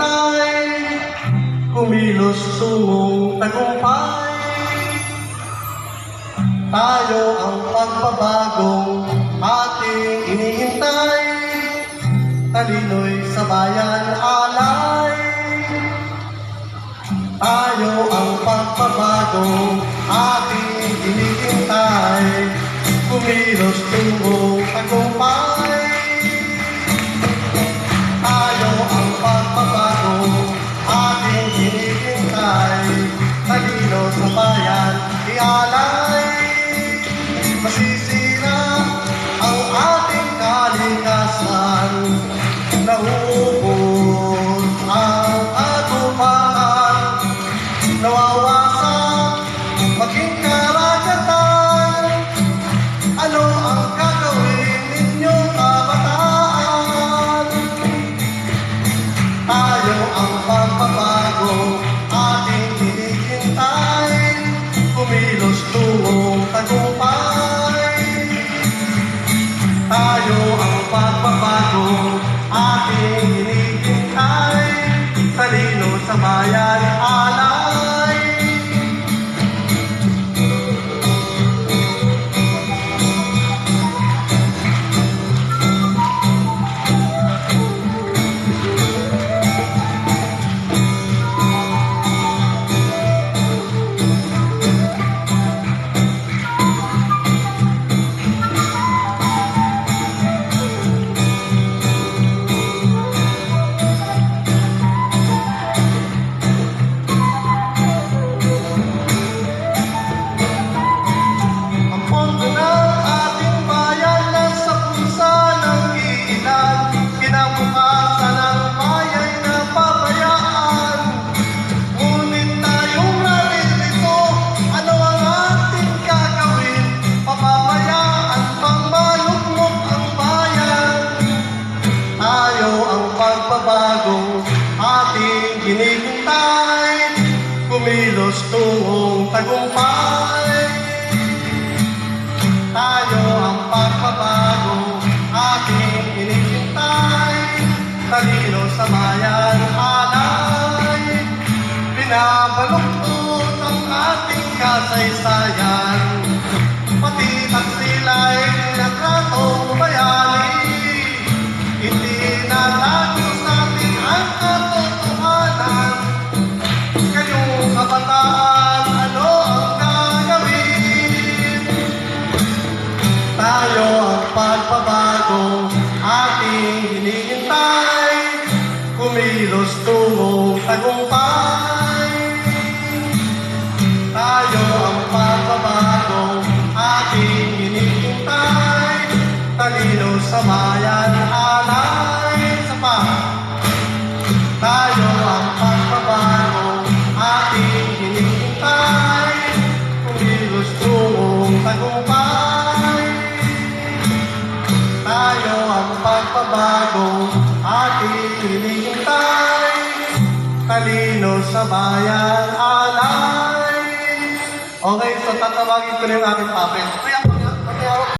hinihintay Kumilos tungong tagumpay. Tayo ang pagbabagong ating hinihintay. Talino'y sa bayan alay. Tayo ang pagbabago ating hinihintay. Kumilos tungong のは Tungong tagumpay. Tayo ang pagbabago ating hinihintay Talino sa bayan alay Binabaluktot ang ating kasaysayan. Pati at sila'y nagratong Tayo ang pagbabago. Ating hinihintay Kumilos tungong tagumpay pagbabago ating hinihintay Talino sa bayan alay. Okay, so tatawagin ko na yung aking papel.